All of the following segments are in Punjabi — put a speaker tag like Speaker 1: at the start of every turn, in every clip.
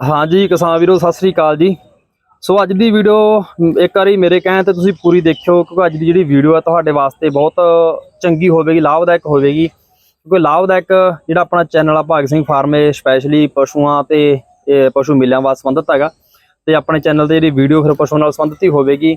Speaker 1: ਹਾਂਜੀ, ਕਿਸਾਨ ਵੀਰੋ, ਸਤਿ ਸ੍ਰੀ ਅਕਾਲ ਜੀ। ਸੋ ਅੱਜ ਦੀ ਵੀਡੀਓ ਇੱਕ ਵਾਰੀ ਮੇਰੇ ਕਹਿਣ ਤੇ ਤੁਸੀਂ ਪੂਰੀ ਦੇਖਿਓ, ਕਿਉਂਕਿ ਅੱਜ ਦੀ ਜਿਹੜੀ ਵੀਡੀਓ ਆ ਤੁਹਾਡੇ ਵਾਸਤੇ ਬਹੁਤ ਚੰਗੀ ਹੋਵੇਗੀ, ਲਾਭਦਾਇਕ ਹੋਵੇਗੀ। ਕਿਉਂਕਿ ਲਾਭਦਾਇਕ ਜਿਹੜਾ ਆਪਣਾ ਚੈਨਲ ਆ, ਭਾਗ ਸਿੰਘ ਫਾਰਮ, ਇਹ ਸਪੈਸ਼ਲੀ ਪਸ਼ੂਆਂ ਤੇ ਪਸ਼ੂ ਮੇਲਿਆਂ ਵਾਸਤੇ ਸੰਬੰਧਿਤ ਹੈਗਾ। ਤੇ ਆਪਣੇ ਚੈਨਲ ਤੇ ਜਿਹੜੀ ਵੀਡੀਓ, ਫਿਰ ਪਸ਼ੂਆਂ ਨਾਲ ਸੰਬੰਧਿਤ ਹੀ ਹੋਵੇਗੀ।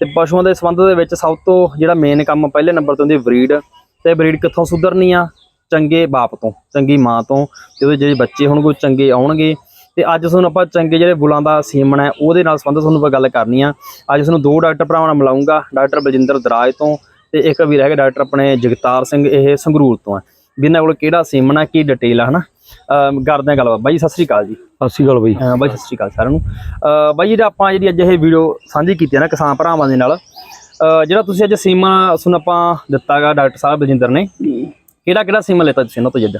Speaker 1: ਤੇ ਪਸ਼ੂਆਂ ਦੇ ਸੰਬੰਧ ਦੇ ਵਿੱਚ ਸਭ ਤੋਂ ਜਿਹੜਾ ਮੇਨ ਕੰਮ ਪਹਿਲੇ ਨੰਬਰ ਤੇ ਹੁੰਦੀ ਬਰੀਡ। ਤੇ ਬਰੀਡ ਕਿੱਥੋਂ ਸੁਧਰਨੀ ਆ? ਚੰਗੇ ਬਾਪ ਤੋਂ, ਚੰਗੀ ਮਾਂ ਤੋਂ। ਤੇ ਉਹਦੇ ਜਿਹੜੇ ਬੱਚੇ ਹੁਣ ਕੋਈ ਚੰਗੇ ਆਉਣਗੇ। ਤੇ ਅੱਜ ਤੁਹਾਨੂੰ ਆਪਾਂ ਚੰਗੇ ਜਿਹੜੇ ਬੁਲਾਂ ਦਾ ਸੀਮਨ ਹੈ ਉਹਦੇ ਨਾਲ ਸੰਬੰਧਿਤ ਤੁਹਾਨੂੰ ਆਪਾਂ ਗੱਲ ਕਰਨੀ ਆ। ਅੱਜ ਤੁਹਾਨੂੰ ਦੋ ਡਾਕਟਰ ਭਰਾਵਾਂ ਨਾਲ ਮਿਲਾਉਂਗਾ ਡਾਕਟਰ ਬਲਜਿੰਦਰ ਦਰਾਜ ਤੋਂ ਤੇ ਇੱਕ ਵੀਰ ਹੈਗਾ ਡਾਕਟਰ ਆਪਣੇ ਜਗਤਾਰ ਸਿੰਘ ਇਹ ਸੰਗਰੂਰ ਤੋਂ ਹੈ। ਵੀ ਇਹਨਾਂ ਕੋਲ ਕਿਹੜਾ ਸੀਮਨ ਹੈ ਕੀ ਡਿਟੇਲ ਹੈ ਹਨਾ? ਕਰਦੇ ਹਾਂ ਗੱਲਬਾਤ। ਬਾਈ ਸਤਿ ਸ੍ਰੀ ਅਕਾਲ ਜੀ।
Speaker 2: ਸਤਿ ਸ਼੍ਰੀ ਅਕਾਲ ਬਈ।
Speaker 1: ਅਹ ਬਾਈ ਸਤਿ ਸ਼੍ਰੀ ਅਕਾਲ ਸਾਰਿਆਂ ਨੂੰ। ਬਾਈ ਜਿਹੜਾ ਆਪਾਂ ਜਿਹੜੀ ਅੱਜ ਇਹ ਵੀਡੀਓ ਸਾਂਝੀ ਕੀਤੀ ਹੈ ਨਾ ਕਿਸਾਨ ਭਰਾਵਾਂ ਦੇ ਨਾਲ ਜਿਹੜਾ ਤੁਸੀਂ ਅੱਜ ਸੀਮਾ ਸੁਣ ਆਪਾਂ ਦਿੱਤਾਗਾ ਡਾਕਟਰ ਸਾਹਿਬ ਬਲਜਿੰਦਰ ਨੇ ਕਿਹੜਾ ਕਿਹੜਾ ਸੀਮਾ ਲਿੱਤਾ ਤੁਸੀਂ ਇਹਨਾਂ ਤੋਂ ਜੱਜ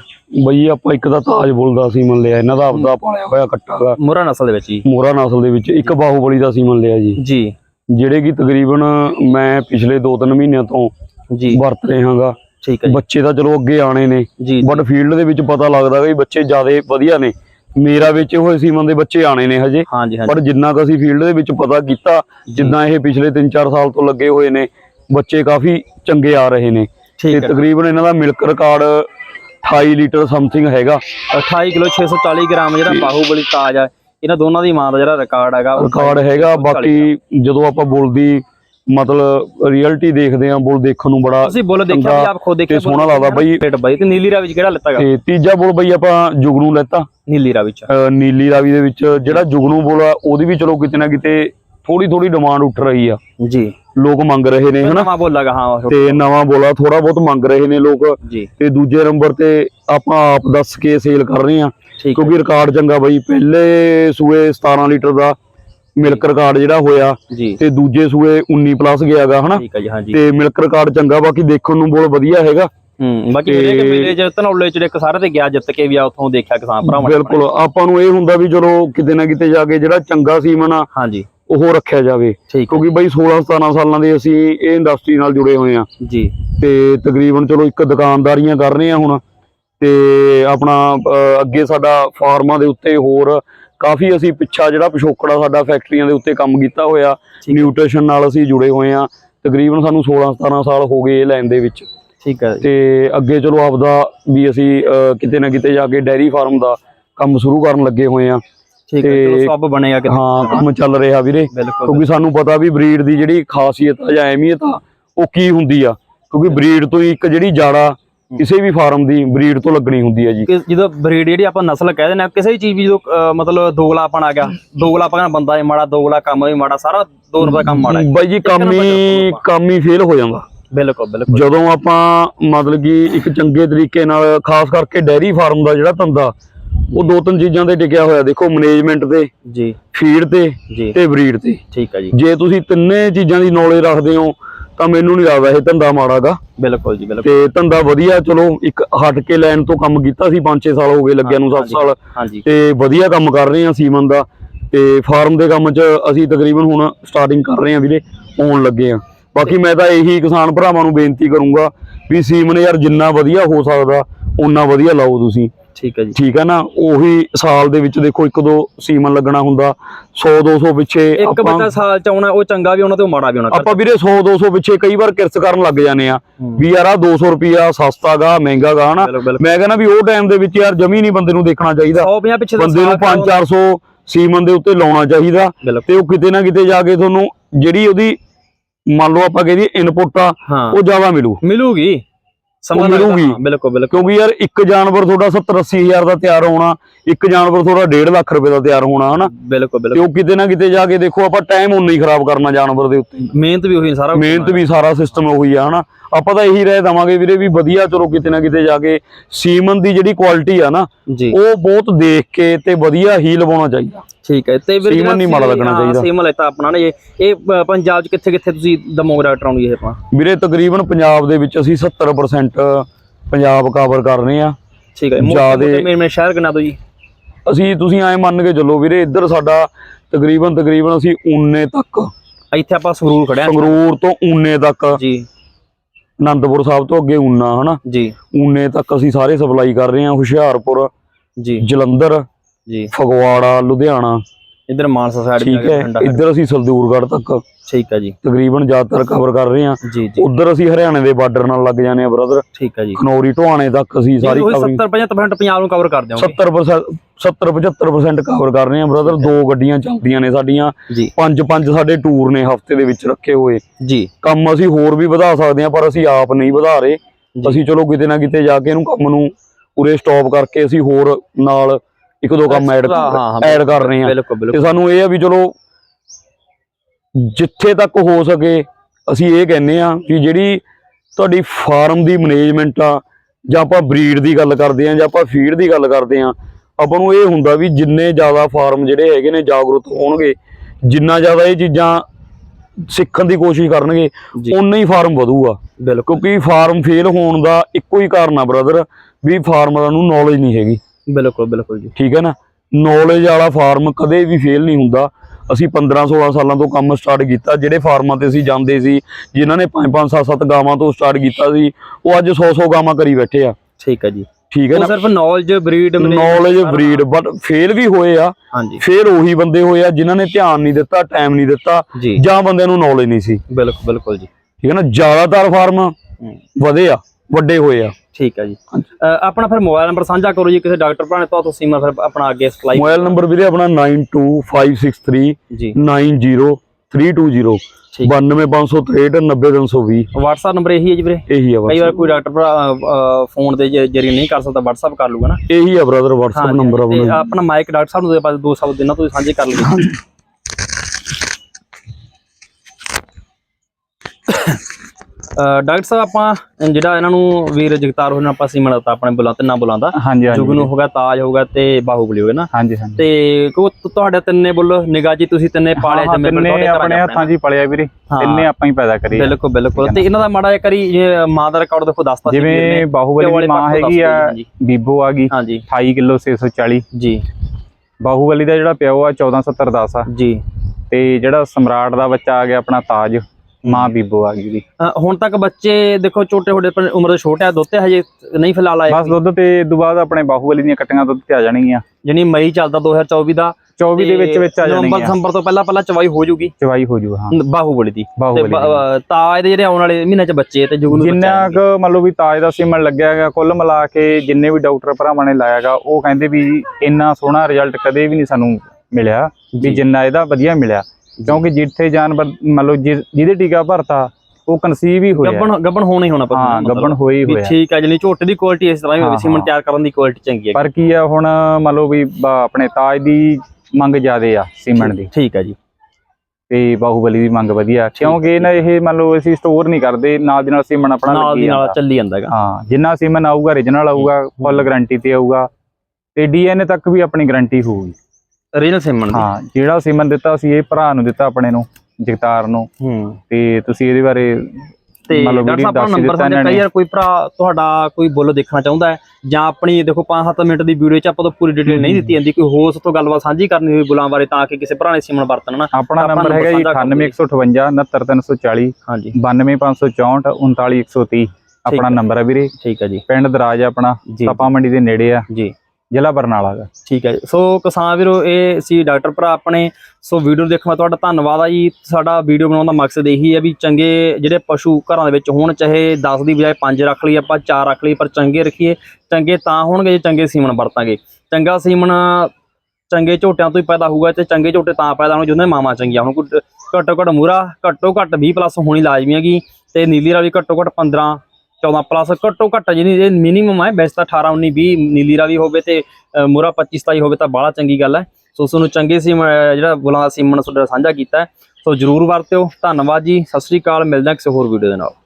Speaker 2: ਬਈ ਆਪਾਂ ਇੱਕ ਤਾਂ ਤਾਜ ਬੁੱਲ ਦਾ ਸੀਮਨ ਲਿਆ ਇਹਨਾਂ ਦਾ ਆਪਦਾ ਪਾਲਿਆ ਹੋਇਆ ਕੱਟਾ ਗਾ
Speaker 1: ਮੁਰਾ ਨਸਲ ਦੇ ਵਿੱਚ ਜੀ।
Speaker 2: ਮੋਰਾ ਨਸਲ ਦੇ ਵਿੱਚ ਇੱਕ ਬਾਹੂਬਲੀ ਦਾ ਸੀਮਨ ਲਿਆ ਜੀ।
Speaker 1: ਜੀ।
Speaker 2: ਜਿਹੜੇ ਕਿ ਤਕਰੀਬਨ ਮੈਂ ਪਿਛਲੇ 2-3 ਮਹੀਨਿਆਂ ਤੋਂ
Speaker 1: ਜੀ।
Speaker 2: ਵਰਤ ਰਿਹਾਗਾ
Speaker 1: ਠੀਕ ਹੈ ਜੀ।
Speaker 2: ਬੱਚੇ ਤਾਂ ਚਲੋ ਅੱਗੇ ਆਣੇ ਨੇ
Speaker 1: ਜੀ
Speaker 2: ਬਟ ਫੀਲਡ ਦੇ ਵਿੱਚ ਪਤਾ ਲੱਗਦਾ ਵੀ ਬੱਚੇ ਜ਼ਿਆਦਾ ਵਧੀਆ ਨੇ। ਮੇਰਾ ਵੇਚੇ ਹੋਏ ਸੀਮਨ ਦੇ ਬੱਚੇ ਆਣੇ ਨੇ ਹਜੇ।
Speaker 1: ਹਾਂਜੀ ਹਾਂਜੀ
Speaker 2: ਪਰ ਜਿੰਨਾ ਕੁ ਅਸੀਂ ਫੀਲਡ ਦੇ ਵਿੱਚ ਪਤਾ ਕੀਤਾ ਜਿੱਦਾਂ ਇਹ ਪਿਛਲੇ 3-4 ਸਾਲ ਤੋਂ ਲੱਗੇ ਹੋਏ ਨੇ ਬੱਚੇ ਕਾਫੀ ਚੰਗੇ ਆ ਰਹੇ ਨੇ। ਤੇ
Speaker 1: ਠੀਕ ਹੈ।
Speaker 2: ਤਕਰੀਬਨ ਇਹਨਾਂ ਦਾ ਮਿਲਕ ਰਿਕਾਰਡ 28 ਲੀਟਰ ਸਮਥਿੰਗ ਹੈਗਾ।
Speaker 1: 28 ਕਿਲੋ 640 ਗ੍ਰਾਮ ਜਿਹੜਾ ਬਾਹੂਬਲੀ ਤਾਜ ਆ ਇਹਨਾਂ ਦੋਨਾਂ ਦੀ ਮਾਂ ਦਾ ਜਿਹੜਾ ਰਿਕਾਰਡ ਹੈਗਾ
Speaker 2: ਰਿਕਾਰਡ ਹੈਗਾ। ਬਾਕੀ ਜਦੋਂ ਆਪਾਂ ਬੁੱਲ ਦੀ ਮਤਲਬ ਰਿਐਲਿਟੀ ਦੇਖਦੇ ਆਂ ਬੁੱਲ ਦੇਖਣ ਨੂੰ ਬੜਾ
Speaker 1: ਤੁਸੀਂ ਬੋਲ ਦੇਖਿਆ ਵੀ ਆਪ ਖੁਦ ਦੇਖਿਆ
Speaker 2: ਤੇ ਸੋਹਣਾ ਲੱਗਦਾ। ਬਈ।
Speaker 1: ਪੇਟ ਬਾਈ ਤੇ ਨੀਲੀ ਰਾਵੀ ਚ ਕਿਹੜਾ ਲਿੱਤਾਗਾ
Speaker 2: ਤੇ ਤੀਜਾ ਬੁੱਲ ਬਈ ਆਪਾਂ ਜੁਗਨੂ ਲੈਤਾ।
Speaker 1: ਨੀਲੀ ਰਾਵੀ ਚ।
Speaker 2: ਨੀਲੀ ਰਾਵੀ ਦੇ ਵਿੱਚ ਜਿਹੜਾ ਜੁਗਨੂ ਬੁੱਲ ਆ ਉਹਦੀ ਵੀ ਚਲੋ ਕਿਤੇ ਨਾ ਕਿਤੇ ਥੋੜੀ ਥੋੜੀ ਡਿਮਾਂਡ ਉੱਠ ਰਹੀ ਆ।
Speaker 1: ਜੀ।
Speaker 2: ਲੋਕ ਮੰਗ ਰਹੇ ਨੇ ਹਨਾ?
Speaker 1: ਨਵਾਂ ਬੋਲਾਗਾ ਹਾਂ
Speaker 2: ਤੇ ਨਵਾਂ ਬੋਲਾ ਥੋੜਾ ਬਹੁਤ ਮੰਗ ਰਹੇ ਨੇ ਲੋਕ। ਤੇ ਦੂਜੇ ਨੰਬਰ ਤੇ ਆਪਾਂ ਆਪ ਦੱਸ ਕੇ ਸੇਲ ਕਰ ਰਹੇ ਆ ਕਿਉਂਕਿ ਰਿਕਾਰਡ ਚੰਗਾ ਬਈ ਪਹਿਲੇ ਸੂਏ 17 ਲੀਟਰ ਦਾ ਮਿਲਕ ਰਿਕਾਰਡ ਜਿਹੜਾ ਹੋਇਆ ਤੇ ਦੂਜੇ ਸੂਏ 19 ਪਲੱਸ ਗਿਆਗਾ ਹਨਾ? ਤੇ ਮਿਲਕ ਰਿਕਾਰਡ ਚੰਗਾ ਬਾਕੀ ਦੇਖਣ ਨੂੰ ਬਹੁਤ ਵਧੀਆ ਹੈਗਾ।
Speaker 1: ਹੂੰ ਬਾਕੀ ਜਿਹੜੇ ਕਿ ਮੇਲੇ ਚ ਧਨੌਲੇ ਚ ਇੱਕ ਸਾਰੇ ਤੇ ਗਿਆ ਜਿੱਤ ਕੇ ਵੀ ਆ ਉੱਥੋਂ ਦੇਖਿਆ ਕਿਸਾਨ ਭਰਾਵਾਂ
Speaker 2: ਬਿਲਕੁਲ ਆਪਾਂ ਨੂੰ ਇਹ ਹੁੰਦਾ ਵੀ ਚਲੋ ਕਿਤੇ ਨਾ ਕਿਤੇ ਜਾ ਕੇ ਜਿਹੜਾ ਚੰਗਾ ਸੀਮਨ ਆ
Speaker 1: ਹਾਂਜੀ
Speaker 2: ਉਹ ਰੱਖਿਆ ਜਾਵੇ। ਕਿਉਂਕਿ ਬਈ 16 17 ਸਾਲਾਂ ਦੇ ਅਸੀਂ ਇਹ ਇੰਡਸਟਰੀ ਨਾਲ ਜੁੜੇ ਹੋਏ ਆ
Speaker 1: ਜੀ।
Speaker 2: ਤੇ ਤਕਰੀਬਨ ਚਲੋ ਇੱਕ ਦੁਕਾਨਦਾਰੀਆਂ ਕਰ ਰਹੇ ਆ ਹੁਣ। ਤੇ ਆਪਣਾ ਅੱਗੇ ਸਾਡਾ ਫਾਰਮਾਂ ਦੇ ਉੱਤੇ ਹੋਰ ਕਾਫੀ ਅਸੀਂ ਪਿੱਛਾ ਜਿਹੜਾ ਪਿਛੋਕੜਾ ਸਾਡਾ ਫੈਕਟਰੀਆਂ ਦੇ ਉੱਤੇ ਕੰਮ ਕੀਤਾ ਹੋਇਆ। ਨਿਊਟ੍ਰੀਸ਼ਨ ਨਾਲ ਅਸੀਂ ਜੁੜੇ ਹੋਏ ਆ ਤਕਰੀਬਨ ਸਾਨੂੰ 16 17 ਸਾਲ ਹੋ ਗਏ ਇਹ ਲਾਈਨ ਦੇ ਵਿੱਚ।
Speaker 1: ਠੀਕ ਹੈ।
Speaker 2: ਤੇ ਅੱਗੇ ਚਲੋ ਆਪਦਾ ਵੀ ਅਸੀਂ ਕਿਤੇ ਨਾ ਕਿਤੇ ਜਾ ਕੇ ਡੈਰੀ ਫਾਰਮ ਦਾ ਕੰਮ ਸ਼ੁਰੂ ਕਰਨ ਲੱਗੇ ਹੋਏ ਆ
Speaker 1: ਠੀਕ ਹੈ ਚਲੋ ਸਭ ਬਣੇਗਾ ਕਿਤੇ
Speaker 2: ਹਾਂ ਕੰਮ ਚੱਲ ਰਿਹਾ ਵੀਰੇ। ਕਿਉਂਕਿ ਸਾਨੂੰ ਪਤਾ ਵੀ ਬਰੀਡ ਦੀ ਜਿਹੜੀ ਖਾਸੀਅਤ ਆ ਜਾਂ ਅਹਿਮੀਅਤ ਆ ਉਹ ਕੀ ਹੁੰਦੀ ਆ। ਕਿਉਂਕਿ ਬਰੀਡ ਤੋਂ ਹੀ ਇੱਕ ਜਿਹੜੀ ਜਾੜਾ ਕਿਸੇ ਵੀ ਫਾਰਮ ਦੀ ਬਰੀਡ ਤੋਂ ਲੱਗਣੀ ਹੁੰਦੀ ਆ ਜੀ।
Speaker 1: ਜਦੋਂ ਬਰੀਡ ਜਿਹੜੀ ਆਪਾਂ ਨਸਲ ਕਹਿ ਦਿੰਦੇ ਆ ਕਿਸੇ ਵੀ ਚੀਜ਼ ਵੀ ਜਦੋਂ ਮਤਲਬ ਦੋਗਲਾਪਣ ਆ ਗਿਆ ਦੋਗਲਾਪਣ ਬੰਦਾ ਹੀ ਮਾੜਾ ਦੋਗਲਾ ਕੰਮ ਵੀ ਮਾੜਾ ਸਾਰਾ ਦੋ ਨੰਬਰ ਕੰਮ ਮਾੜਾ ਹੈ।
Speaker 2: ਬਾਈ ਜੀ ਕੰਮ ਹੀ ਕੰਮ ਹੀ ਫੇਲ ਹੋ ਜਾਂਦਾ।
Speaker 1: ਬਿਲਕੁਲ ਬਿਲਕੁਲ।
Speaker 2: ਜਦੋਂ ਆਪਾਂ ਮਤਲਬ ਕਿ ਇੱਕ ਚੰਗੇ ਤਰੀਕੇ ਨਾਲ ਖਾਸ ਕਰਕੇ ਡੈਰੀ ਫਾਰਮ ਦਾ ਜਿਹੜਾ ਧੰਦਾ ਉਹ ਦੋ ਤਿੰਨ ਚੀਜ਼ਾਂ ਤੇ ਟਿਕਿਆ ਹੋਇਆ ਦੇਖੋ ਮੈਨੇਜਮੈਂਟ ਤੇ
Speaker 1: ਜੀ।
Speaker 2: ਫੀਡ ਤੇ
Speaker 1: ਜੀ।
Speaker 2: ਤੇ ਬਰੀਡ ਤੇ।
Speaker 1: ਠੀਕ ਹੈ ਜੀ।
Speaker 2: ਜੇ ਤੁਸੀਂ ਤਿੰਨੇ ਚੀਜ਼ਾਂ ਦੀ ਨੌਲੇਜ ਰੱਖਦੇ ਹੋ ਤਾਂ ਮੈਨੂੰ ਨਹੀਂ ਲੱਗਦਾ ਇਹ ਧੰਦਾ ਮਾੜਾਗਾ।
Speaker 1: ਬਿਲਕੁਲ ਜੀ ਬਿਲਕੁਲ।
Speaker 2: ਤੇ ਧੰਦਾ ਵਧੀਆ ਚਲੋ ਇੱਕ ਹਟ ਕੇ ਲੈਣ ਤੋਂ ਕੰਮ ਕੀਤਾ ਸੀ 5-6 ਸਾਲ ਹੋ ਗਏ ਲੱਗਿਆ ਨੂੰ 7 ਸਾਲ। ਤੇ ਵਧੀਆ ਕੰਮ ਕਰ ਰਹੇ ਹਾਂ ਸੀਮਨ ਦਾ। ਤੇ ਫਾਰਮ ਦੇ ਕੰਮ 'ਚ ਅਸੀਂ ਤਕਰੀਬਨ ਹੁਣ ਸਟਾਰਟਿੰਗ ਕਰ ਰਹੇ ਹਾਂ ਵੀਰੇ ਆਉਣ ਲੱਗੇ ਆ ਬਾਕੀ ਮੈਂ ਤਾਂ ਇਹੀ ਕਿਸਾਨ ਭਰਾਵਾਂ ਨੂੰ ਬੇਨਤੀ ਕਰੂੰਗਾ ਵੀ ਸੀਮਨ ਯਾਰ ਜਿੰਨਾ ਵਧੀਆ ਹੋ ਸਕਦਾ ਓਨਾ ਵਧੀਆ ਲਾਓ ਤੁਸੀਂ।
Speaker 1: ਠੀਕ ਹੈ ਜੀ।
Speaker 2: ਠੀਕ ਹੈ ਨਾ? ਉਹੀ ਸਾਲ ਦੇ ਵਿੱਚ ਦੇਖੋ ਇੱਕ ਦੋ ਸੀਮਨ ਲੱਗਣਾ ਹੁੰਦਾ। 100 200 ਪਿੱਛੇ
Speaker 1: ਇੱਕ ਬੱਚਾ ਸਾਲ ਚ ਆਉਣਾ ਉਹ ਚੰਗਾ ਵੀ ਆਉਣਾ ਤੇ ਉਹ ਮਾੜਾ ਵੀ ਆਉਣਾ।
Speaker 2: ਆਪਾਂ ਵੀਰੇ 100 200 ਪਿੱਛੇ ਕਈ ਵਾਰ ਕਿਰਸ ਕਰਨ ਲੱਗ ਜਾਂਦੇ ਆ। ਵੀ ਯਾਰ ਆ 200 ਰੁਪਿਆ ਸਸਤਾ ਗਾ ਮਹਿੰਗਾ ਗਾ ਹਨਾ। ਮੈਂ ਕਹਿੰਦਾ ਵੀ ਉਹ ਟਾਈਮ ਦੇ ਵਿੱਚ ਯਾਰ ਜਮੀ ਨਹੀਂ ਬੰਦੇ ਨੂੰ ਦੇਖਣਾ ਚਾਹੀਦਾ।
Speaker 1: 150 ਪਿੱਛੇ ਤਾਂ
Speaker 2: ਬੰਦੇ ਨੂੰ
Speaker 1: ਸਾਲ
Speaker 2: 5 400 ਸੀਮਨ ਦੇ ਉੱਤੇ ਲਾਉਣਾ ਚਾਹੀਦਾ। ਤੇ ਉਹ ਕਿਤੇ ਨਾ ਕਿਤੇ ਜਾ ਕੇ ਤੁਹਾਨੂੰ ਜਿਹੜੀ ਉਹਦੀ ਮੰਨ ਲਓ ਆਪਾਂ ਕਹਦੇ ਇਨਪੁਟ ਆ ਉਹ ਜ਼ਿਆਦਾ ਮਿਲੂ।
Speaker 1: ਮਿਲੂਗੀ। ਸਮਾਂ
Speaker 2: ਮਿਲੂਗੀ।
Speaker 1: ਬਿਲਕੁਲ ਬਿਲਕੁਲ।
Speaker 2: ਕਿਉਂਕਿ ਯਾਰ ਇੱਕ ਜਾਨਵਰ ਤੁਹਾਡਾ 70 80 ਹਜ਼ਾਰ ਦਾ ਤਿਆਰ ਹੋਣਾ ਇੱਕ ਜਾਨਵਰ ਤੁਹਾਡਾ 1.5 ਲੱਖ ਰੁਪਏ ਦਾ ਤਿਆਰ ਹੋਣਾ ਹਨਾ?
Speaker 1: ਬਿਲਕੁਲ ਬਿਲਕੁਲ।
Speaker 2: ਉਹ ਕਿਤੇ ਨਾ ਕਿਤੇ ਜਾ ਕੇ ਦੇਖੋ ਆਪਾਂ ਟਾਈਮ ਉਨਾ ਹੀ ਖਰਾਬ ਕਰਨਾ ਜਾਨਵਰ ਦੇ ਉੱਤੇ।
Speaker 1: ਮਿਹਨਤ ਵੀ ਉਹੀ ਸਾਰਾ
Speaker 2: ਮਿਹਨਤ ਵੀ ਸਾਰਾ ਸਿਸਟਮ ਉਹੀ ਆ ਹਨਾ? ਆਪਾਂ ਤਾਂ ਇਹੀ ਰਹਿ ਦਵਾਂਗੇ ਵੀਰੇ ਵੀ ਵਧੀਆ ਚਲੋ ਕਿਤੇ ਨਾ ਕਿਤੇ ਜਾ ਕੇ ਸੀਮਨ ਦੀ ਜਿਹੜੀ ਕੁਆਲਿਟੀ ਆ ਨਾ ਉਹ ਬਹੁਤ ਦੇਖ ਕੇ ਤੇ ਵਧੀਆ ਹੀ ਲਵਾਉਣਾ ਚਾਹੀਦਾ।
Speaker 1: ਠੀਕ ਹੈ ਤੇ ਵੀਰ
Speaker 2: ਸੀਮਨ ਨਹੀਂ ਮਾੜਾ ਲੱਗਣਾ ਚਾਹੀਦਾ।
Speaker 1: ਸੀਮਨ ਲੈਤਾ ਆਪਣਾ ਨਾ ਇਹ ਪੰਜਾਬ ਚ ਕਿੱਥੇ ਕਿੱਥੇ ਤੁਸੀਂ ਦਮੋਗ ਡਾਕਟਰਾਂ ਨੂੰ ਇਹ ਆਪਾਂ?
Speaker 2: ਵੀਰੇ ਤਕਰੀਬਨ ਪੰਜਾਬ ਦੇ ਵਿੱਚ ਅਸੀਂ 70% ਪੰਜਾਬ ਕਵਰ ਕਰ ਰਹੇ ਆ
Speaker 1: ਠੀਕ ਹੈ
Speaker 2: ਜ਼ਿਆਦੇ-
Speaker 1: ਮੇਰੇ ਮੇਰੇ ਸ਼ਹਿਰ ਕਿੰਨਾ ਤੋਂ ਜੀ?
Speaker 2: ਅਸੀਂ ਤੁਸੀਂ ਐ ਮੰਨ ਕੇ ਚੱਲੋ ਵੀਰੇ ਇੱਧਰ ਸਾਡਾ ਤਕਰੀਬਨ ਤਕਰੀਬਨ ਅਸੀਂ ਉਨੇ ਤੱਕ।
Speaker 1: ਇੱਥੇ ਆਪਾਂ ਸੰਗਰੂਰ ਖੜਿਆ
Speaker 2: ਸੰਗਰੂਰ ਤੋਂ ਉਨੇ ਤੱਕ।
Speaker 1: ਜੀ।
Speaker 2: ਆਨੰਦਪੁਰ ਸਾਹਿਬ ਤੋਂ ਅੱਗੇ ਉਨਾ ਹਨਾ?
Speaker 1: ਜੀ।
Speaker 2: ਉਨੇ ਤੱਕ ਅਸੀਂ ਸਾਰੇ ਸਪਲਾਈ ਕਰ ਰਹੇ ਆ ਹੁਸ਼ਿਆਰਪੁਰ
Speaker 1: ਜੀ।
Speaker 2: ਜਲੰਧਰ
Speaker 1: ਜੀ।
Speaker 2: ਫਗਵਾੜਾ ਲੁਧਿਆਣਾ।
Speaker 1: ਇਧਰ ਮਾਨਸਾ ਸਾਈਡ
Speaker 2: ਠੀਕ ਹੈ ਇੱਧਰ ਅਸੀਂ ਸਲਦੂਰਗੜ੍ਹ ਤੱਕ
Speaker 1: ਠੀਕ ਹੈ ਜੀ।
Speaker 2: ਤਕਰੀਬਨ ਜ਼ਿਆਦਾਤਰ ਕਵਰ ਕਰ ਰਹੇ ਹਾਂ।
Speaker 1: ਜੀ ਜੀ।
Speaker 2: ਉਧਰ ਅਸੀਂ ਹਰਿਆਣੇ ਦੇ ਬਾਰਡਰ ਨਾਲ ਲੱਗ ਜਾਂਦੇ ਆ ਬ੍ਰਦਰ
Speaker 1: ਠੀਕ ਹੈ ਜੀ।
Speaker 2: ਖਨੌਰੀ ਢੋਆਣੇ ਤੱਕ ਅਸੀਂ ਸਾਰੀ ਕਵਰਿੰਗ
Speaker 1: 70 75% ਪੰਜਾਬ ਨੂੰ ਕਵਰ ਕਰ ਦਿਓਗੇ
Speaker 2: 70% 70 75% ਕਵਰ ਕਰ ਰਹੇ ਹਾਂ ਬ੍ਰਦਰ ਦੋ ਗੱਡੀਆਂ ਚੱਲਦੀਆਂ ਨੇ ਸਾਡੀਆਂ। ਪੰਜ ਪੰਜ ਸਾਡੇ ਟੂਰ ਨੇ ਹਫ਼ਤੇ ਦੇ ਵਿੱਚ ਰੱਖੇ ਹੋਏ।
Speaker 1: ਜੀ।
Speaker 2: ਕੰਮ ਅਸੀਂ ਹੋਰ ਵੀ ਵਧਾ ਸਕਦੇ ਹਾਂ ਪਰ ਅਸੀਂ ਆਪ ਨਹੀਂ ਵਧਾ ਰਹੇ। ਅਸੀਂ ਚਲੋ ਕਿਤੇ ਨਾ ਕਿਤੇ ਜਾ ਕੇ ਇਹਨੂੰ ਕੰਮ ਨੂੰ ਉਰੇ ਸਟਾਪ ਕਰਕੇ ਅਸੀਂ ਹੋਰ ਨਾਲ ਇੱਕ ਦੋ ਕੰਮ ਐਡ ਐਡ ਕਰ ਰਹੇ ਹਾਂ ਤੇ ਸਾਨੂੰ ਇਹ ਆ ਵੀ ਚਲੋ ਜਿੱਥੇ ਤੱਕ ਹੋ ਸਕੇ ਅਸੀਂ ਇਹ ਕਹਿੰਦੇ ਆ ਕਿ ਜਿਹੜੀ ਤੁਹਾਡੀ ਫਾਰਮ ਦੀ ਮੈਨੇਜਮੈਂਟ ਆ ਜਾਂ ਆਪਾਂ ਬਰੀਡ ਦੀ ਗੱਲ ਕਰਦੇ ਆ ਜਾਂ ਆਪਾਂ ਫੀਡ ਦੀ ਗੱਲ ਕਰਦੇ ਆ ਆਪਾਂ ਨੂੰ ਇਹ ਹੁੰਦਾ ਵੀ ਜਿੰਨੇ ਜ਼ਿਆਦਾ ਫਾਰਮ ਜਿਹੜੇ ਹੈਗੇ ਨੇ ਜਾਗਰੂਕ ਹੋਣਗੇ ਜਿੰਨਾ ਜ਼ਿਆਦਾ ਇਹ ਚੀਜ਼ਾਂ ਸਿੱਖਣ ਦੀ ਕੋਸ਼ਿਸ਼ ਕਰਨਗੇ ਉਨਾ ਹੀ ਫਾਰਮ ਵਧੂਗਾ।
Speaker 1: ਬਿਲਕੁਲ।
Speaker 2: ਕਿਉਂਕਿ ਫਾਰਮ ਫੇਲ ਹੋਣ ਦਾ ਇੱਕੋ ਹੀ ਕਾਰਨ ਆ ਬ੍ਰਦਰ ਵੀ ਫਾਰਮਰਾਂ ਨੂੰ ਨੌਲੇਜ ਨਹੀਂ ਹੈਗੀ।
Speaker 1: ਬਿਲਕੁਲ ਬਿਲਕੁਲ ਜੀ।
Speaker 2: ਠੀਕ ਹੈ ਨਾ? ਨੌਲੇਜ ਵਾਲਾ ਫਾਰਮ ਕਦੇ ਵੀ ਫੇਲ ਨਹੀਂ ਹੁੰਦਾ। ਅਸੀਂ 15 16 ਸਾਲਾਂ ਤੋਂ ਕੰਮ ਸਟਾਰਟ ਕੀਤਾ। ਜਿਹੜੇ ਫਾਰਮਾਂ ਤੇ ਅਸੀਂ ਜਾਂਦੇ ਸੀ ਜਿਨ੍ਹਾਂ ਨੇ 5 5 7 7 ਗਾਵਾਂ ਤੋਂ ਸਟਾਰਟ ਕੀਤਾ ਸੀ ਉਹ ਅੱਜ 100 100 ਗਾਵਾਂ ਕਰੀ ਬੈਠੇ ਆ।
Speaker 1: ਠੀਕ ਹੈ ਜੀ।
Speaker 2: ਠੀਕ ਹੈ ਨਾ?
Speaker 1: ਸਿਰਫ knowledge breed
Speaker 2: knowledge breed but fail ਵੀ ਹੋਏ ਆ। ਫੇਲ ਉਹੀ ਬੰਦੇ ਹੋਏ ਆ ਜਿਨ੍ਹਾਂ ਨੇ ਧਿਆਨ ਨਹੀਂ ਦਿੱਤਾ ਟਾਈਮ ਨਹੀਂ ਦਿੱਤਾ
Speaker 1: ਜੀ।
Speaker 2: ਬੰਦਿਆਂ ਨੂੰ ਨੌਲੇਜ ਨਹੀਂ ਸੀ।
Speaker 1: ਬਿਲਕੁਲ ਬਿਲਕੁਲ ਜੀ।
Speaker 2: ਠੀਕ ਹੈ ਨਾ? ਜ਼ਿਆਦਾਤਰ ਫਾਰਮ ਵਧੇ ਆ ਵੱਡੇ ਹੋਏ ਆ।
Speaker 1: ਠੀਕ ਹੈ ਜੀ। ਆਪਣਾ ਫਿਰ ਮੋਬਾਈਲ ਨੰਬਰ ਸਾਂਝਾ ਕਰੋ ਜੀ ਕਿਸੇ ਡਾਕਟਰ ਭਰਾ ਨੇ ਤਾਂ ਤੁਸੀਂ ਮੈਂ ਫਿਰ ਆਪਣਾ ਅੱਗੇ ਸਪਲਾਈ
Speaker 2: ਮੋਬਾਈਲ ਨੰਬਰ ਵੀਰੇ ਆਪਣਾ 92563
Speaker 1: ਜੀ।
Speaker 2: 90320
Speaker 1: ਠੀਕ।
Speaker 2: 92563 90320
Speaker 1: WhatsApp ਨੰਬਰ ਇਹੀ ਹੈ ਜੀ ਵੀਰੇ।
Speaker 2: ਇਹੀ ਆ
Speaker 1: ਕਈ ਵਾਰ ਕੋਈ ਡਾਕਟਰ ਭਰਾ ਫੋਨ ਦੇ ਜਰੀਏ ਨਹੀਂ ਕਰ ਸਕਦਾ WhatsApp ਕਰ ਲੂਗਾ ਨਾ।
Speaker 2: ਇਹੀ ਆ ਬ੍ਰਦਰ WhatsApp ਨੰਬਰ ਆਪਣਾ।
Speaker 1: ਆਪਣਾ ਮਾਈਕ ਡਾਕਟਰ ਸਾਹਿਬ ਨੂੰ ਦੇ ਪਾਸ ਦੋ ਸ਼ਬਦ ਦੇਣਾ ਤੁਸੀਂ ਸਾਂਝੇ ਕਰ ਲਈਏ। ਡਾਕਟਰ ਸਾਹਿਬ ਆਪਾਂ ਜਿਹੜਾ ਇਹਨਾਂ ਨੂੰ ਵੀਰ ਜਗਤਾਰ ਹੋਣਾ ਆਪਾਂ ਸੀਮਨ ਦਿੱਤਾ ਆਪਣੇ ਬੁਲਾ ਤਿੰਨਾਂ ਬੁਲਾਉਂਦਾ
Speaker 3: ਹਾਂਜੀ
Speaker 1: ਜੁਗਨੂ ਹੋਗਾ ਤਾਜ ਹੋਗਾ ਤੇ ਬਾਹੂਬਲੀ ਹੋਗਾ ਨਾ।
Speaker 3: ਹਾਂਜੀ ਹਾਂਜੀ।
Speaker 1: ਤੇ ਕੋ ਤੁਹਾਡੇ ਤਿੰਨੇ ਬੁੱਲ ਨਿਗਾਹ ਜੀ ਤੁਸੀਂ ਤਿੰਨੇ ਪਾਲੇ ਜੰਮੇ
Speaker 3: ਤਿੰਨੇ ਆਪਣੇ ਹੱਥਾਂ ਹੀ ਪਲਿਆ ਵੀਰੇ। ਤਿੰਨੇ ਆਪਾਂ ਹੀ ਪੈਦਾ ਕਰੀ।
Speaker 1: ਬਿਲਕੁਲ ਬਿਲਕੁਲ। ਤੇ ਇਹਨਾਂ ਦਾ ਮਾੜਾ ਜਿਹਾ ਕਰੀ ਇਹ ਮਾਂ ਦਾ ਰਿਕਾਰਡ ਦੇਖੋ ਦੱਸਤਾ
Speaker 3: ਜਿਵੇਂ। ਬਾਹੂਬਲੀ ਦੀ ਮਾਂ ਹੈਗੀ ਆ
Speaker 1: ਜੀ,
Speaker 3: ਬੀਬੋ ਆ ਗਈ
Speaker 1: ਹਾਂਜੀ।
Speaker 3: 28 ਕਿਲੋ 640
Speaker 1: ਜੀ।
Speaker 3: ਬਾਹੂਬਲੀ ਦਾ ਜਿਹੜਾ ਪਿਓ ਆ 1470 ਆ।
Speaker 1: ਜੀ।
Speaker 3: ਤੇ ਜਿਹੜਾ ਸਮਰਾਟ ਦਾ ਬੱਚਾ ਆ ਗਿਆ ਆਪਣਾ ਤਾਜ। ਮਾਂ ਬੀਬੋ ਆ ਗਈ ਜੀ।
Speaker 1: ਅ, ਹੁਣ ਤੱਕ ਬੱਚੇ ਦੇਖੋ ਛੋਟੇ ਛੋਟੇ ਪਰ ਉਮਰ ਦੇ ਛੋਟੇ ਆ ਦੋਤੇ ਹਜੇ ਨਹੀਂ ਫਿਲਹਾਲ ਆਏ
Speaker 3: ਬਸ ਦੁੱਧ ਤੇ ਤੋਂ ਬਾਅਦ ਆਪਣੇ ਬਾਹੂਬਲੀ ਦੀਆਂ ਕੱਟੀਆਂ ਦੁੱਧ ਤੇ ਆ ਜਾਣਗੀਆਂ।
Speaker 1: ਜਾਨੀ ਮਈ ਚੱਲਦਾ 2024 ਦਾ
Speaker 3: 24 ਦੇ ਵਿੱਚ ਵਿੱਚ ਆ
Speaker 1: ਨਵੰਬਰ
Speaker 3: ਜਾਣਗੀਆਂ
Speaker 1: ਦਸੰਬਰ ਤੋਂ ਪਹਿਲਾਂ ਪਹਿਲਾਂ ਚਵਾਈ ਹੋ ਜੂਗੀ।
Speaker 3: ਚਵਾਈ ਹੋ ਜੂ ਹਾਂ।
Speaker 1: ਬਾਹੂਬਲੀ ਦੀ। ਤੇ
Speaker 3: ਬਾਹੂਬਲੀ ਦੀ।
Speaker 1: ਬ- ਤਾਜ ਦੇ ਜਿਹੜੇ ਆਉਣ ਵਾਲੇ ਮਹੀਨੇ ਚ ਬੱਚੇ ਤੇ ਬੱਚਾ
Speaker 3: ਜਿੰਨਾ ਕੁ ਮੰਨ ਲਓ ਵੀ ਤਾਜ ਦਾ ਸੀਮਨ ਲੱਗਿਆ ਹੈਗਾ ਕੁੱਲ ਮਿਲਾ ਕੇ ਜਿੰਨੇ ਵੀ ਡਾਕਟਰ ਭਰਾਵਾਂ ਨੇ ਲਾਇਆਗਾ ਉਹ ਕਹਿੰਦੇ ਵੀ ਇੰਨਾ ਸੋਹਣਾ ਰਿਜ਼ਲਟ ਕਦੇ ਵੀ ਨਹੀਂ ਸਾਨੂੰ ਮਿਲਿਆ। ਵੀ ਜਿੰਨਾ ਇਹਦਾ ਵਧੀਆ ਮਿਲਿਆ। ਕਿਉਂਕਿ ਜਿੱਥੇ ਜਾਨਵਰ ਮੰਨ ਲਓ ਜਿ- ਜਿਹਦੇ ਟੀਕਾ ਭਰਤਾ ਉਹ ਕਨਸੀਵ ਹੀ ਹੋਇਆ।
Speaker 1: ਗੱਬਣ ਗੱਬਣ ਹੋਣਾ ਹੀ ਹੋਣਾ ਪਤਾ
Speaker 3: ਹਾਂ ਗੱਬਣ ਹੋਈ ਹੀ ਹੋਇਆ।
Speaker 1: ਠੀਕ ਹੈ ਜਨੀ ਝੋਟੇ ਦੀ ਕੁਆਲਿਟੀ ਇਸ ਤਰ੍ਹਾਂ ਹੀ ਹੋਵੇ
Speaker 3: ਹਾਂ,
Speaker 1: ਸੀਮਨ। ਤਿਆਰ ਕਰਨ ਦੀ ਕੁਆਲਿਟੀ ਚੰਗੀ ਹੈ
Speaker 3: ਪਰ ਕੀ ਆ ਹੁਣ ਮੰਨ ਲਓ ਵੀ ਬ- ਆਪਣੇ ਤਾਜ ਦੀ ਮੰਗ ਜ਼ਿਆਦੇ ਆ ਸੀਮਨ ਦੀ।
Speaker 1: ਠੀਕ ਹੈ ਜੀ।
Speaker 3: ਤੇ ਬਾਹੂਬਲੀ ਦੀ ਮੰਗ ਵਧੀਆ ਕਿਉਂਕਿ ਨਾ ਇਹ ਮੰਨ ਲਓ ਅਸੀਂ ਸਟੋਰ ਨਹੀਂ ਕਰਦੇ ਨਾਲ ਦੀ ਨਾਲ ਸੀਮਨ ਆਪਣਾ
Speaker 1: ਨਾਲ
Speaker 3: ਲੱਗੀ
Speaker 1: ਦੀ ਨਾਲ
Speaker 3: ਜਾਂਦਾ।
Speaker 1: ਚੱਲੀ ਜਾਂਦਾ ਹੈਗਾ।
Speaker 3: ਹਾਂ ਜਿੰਨਾ ਸੀਮਨ ਆਊਗਾ origignal ਆਊਗਾ ਫੁੱਲ ਗਾਰੰਟੀ ਤੇ ਆਊਗਾ। ਤੇ ਡੀਐਨਏ ਤੱਕ ਵੀ ਆਪਣੀ ਗਾਰੰਟੀ ਹੋਊਗੀ।
Speaker 1: ਰੀਨਲ ਸੀਮਨ ਦੀ
Speaker 3: ਹਾਂ ਜਿਹੜਾ ਸੀਮਨ ਦਿੱਤਾ ਸੀ ਇਹ ਭਰਾ ਨੂੰ ਦਿੱਤਾ ਆਪਣੇ ਨੂੰ ਜਗਤਾਰ ਨੂੰ।
Speaker 1: ਹੂੰ।
Speaker 3: ਤੇ ਤੁਸੀਂ ਇਹਦੇ ਬਾਰੇ
Speaker 1: ਤੇ ਡਾਕਟਰ ਸਾਹਿਬ ਆਪਣਾ ਨੰਬਰ ਸਾਡੇ ਕਈ ਵਾਰ ਕੋਈ ਭਰਾ ਤੁਹਾਡਾ ਕੋਈ ਬੁੱਲ ਦੇਖਣਾ ਚਾਹੁੰਦਾ ਹੈ ਜਾਂ ਆਪਣੀ ਦੇਖੋ 5-7 ਮਿੰਟ ਦੀ ਵੀਡੀਓ ਚ ਆਪਾਂ ਤੋਂ ਪੂਰੀ ਡਿਟੇਲ ਨਹੀਂ ਦਿੱਤੀ ਜਾਂਦੀ ਕੋਈ ਹੋਰ ਤੋਂ ਗੱਲਬਾਤ ਸਾਂਝੀ ਕਰਨੀ ਹੋਈ ਬੁਲਾਂ ਬਾਰੇ ਤਾਂ ਕਿ ਕਿਸੇ ਭਰਾ ਨੇ ਸੀਮਨ ਵਰਤਣ ਨਾ
Speaker 3: ਆਪਣਾ
Speaker 4: ਆਪਾਂ
Speaker 3: ਨੰਬਰ ਹੈਗਾ ਜੀ
Speaker 1: ਸਾਂਝਾ ਕਰ ਦਿਓ।
Speaker 3: 98158 69340
Speaker 1: ਹਾਂਜੀ।
Speaker 3: 92564 39130 ਆਪਣਾ। ਨੰਬਰ ਹੈ ਵੀਰੇ।
Speaker 1: ਠੀਕ ਹੈ ਜੀ।
Speaker 3: ਪਿੰਡ ਦਰਾਜ ਆਪਣਾ ਸਪਾ ਮੰਡੀ ਦੇ ਨੇੜੇ ਆ।
Speaker 1: ਜੀ।
Speaker 3: ਜ਼ਿਲ੍ਹਾ ਬਰਨਾਲਾ ਦਾ
Speaker 1: ਠੀਕ ਹੈ ਜੀ। ਸੋ ਕਿਸਾਨ ਵੀਰੋ, ਇਹ ਸੀ ਡਾਕਟਰ ਭਰਾ ਆਪਣੇ। ਸੋ ਵੀਡੀਓ ਦੇਖਣ ਦਾ ਤੁਹਾਡਾ ਧੰਨਵਾਦ ਆ ਜੀ। ਸਾਡਾ ਵੀਡੀਓ ਬਣਾਉਣ ਦਾ ਮਕਸਦ ਇਹੀ ਹੈ ਵੀ ਚੰਗੇ ਜਿਹੜੇ ਪਸ਼ੂ ਘਰਾਂ ਦੇ ਵਿੱਚ ਹੋਣ, ਚਾਹੇ 10 ਦੀ ਬਜਾਏ 5 ਰੱਖ ਲਈ ਆਪਾਂ 4 ਰੱਖ ਲਈ ਪਰ ਚੰਗੇ ਰੱਖੀਏ। ਚੰਗੇ ਤਾਂ ਹੋਣਗੇ ਜੇ ਚੰਗੇ ਸੀਮਨ ਵਰਤਾਂਗੇ। ਚੰਗਾ ਸੀਮਨ ਚੰਗੇ ਝੋਟਿਆਂ ਤੋਂ ਹੀ ਪੈਦਾ ਹੋਊਗਾ ਤੇ ਚੰਗੇ ਝੋਟੇ ਤਾਂ ਪੈਦਾ ਹੋਣਗੇ ਜਿਹਨਾਂ ਮਾਮਾ ਚੰਗੀਆਂ ਹੁਣ। ਘੱਟੋ ਘੱਟ ਮੂਰਾ ਘੱਟੋ ਘੱਟ 20 ਪਲੱਸ ਹੋਣੀ ਲਾਜ਼ਮੀ ਹੈਗੀ ਤੇ ਨੀਲੀ ਰਾਵੀ ਘੱਟੋ ਘੱਟ 15 14 ਪਲੱਸ ਘੱਟੋ ਘੱਟ ਜਿਹਨੀ ਇਹ ਮਿਨੀਮਮ ਹੈ ਵੈਸੇ ਤਾਂ 18 19 20 ਨੀਲੀ ਰਾਵੀ ਹੋਵੇ ਤੇ ਅ, ਮੂਰਾ 25 27 ਹੋਵੇ ਤਾਂ ਬਾਹਲਾ ਚੰਗੀ ਗੱਲ ਹੈ ਸੋ ਤੁਹਾਨੂੰ ਚੰਗੇ ਸੀ ਜਿਹੜਾ ਬੁਲਾ ਸੀਮਨ ਤੁਹਾਡਾ ਸਾਂਝਾ ਕੀਤਾ। ਸੋ ਜਰੂਰ ਵਰਤਿਓ। ਧੰਨਵਾਦ ਜੀ। ਸਤਿ ਸ੍ਰੀ ਅਕਾਲ। ਮਿਲਦੇ ਹਾਂ ਕਿਸੇ ਹੋਰ ਵੀਡੀਓ ਦੇ ਨਾਲ।